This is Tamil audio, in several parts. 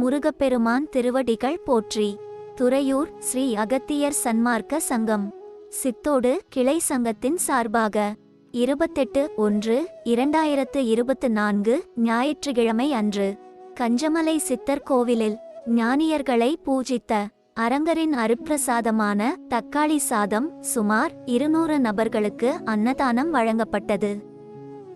முருகப்பெருமான் திருவடிகள் போற்றி. துறையூர் ஸ்ரீ அகத்தியர் சன்மார்க்க சங்கம். சித்தோடு கிளை சங்கத்தின் சார்பாக இருபத்தெட்டு ஒன்று இரண்டாயிரத்து இருபத்து நான்கு ஞாயிற்றுக்கிழமை அன்று கஞ்சமலை சித்தர் கோவிலில் ஞானியர்களை பூஜித்த அரங்கரின் அருப்பிரசாதமான தக்காளி சாதம் சுமார் இருநூறு நபர்களுக்கு அன்னதானம் வழங்கப்பட்டது.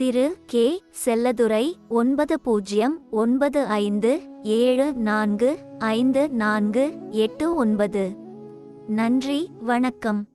திரு கே. செல்லதுரை ஒன்பது பூஜ்ஜியம் ஒன்பது ஐந்து ஏழு நான்கு ஐந்து நான்கு எட்டு ஒன்பது. நன்றி வணக்கம்.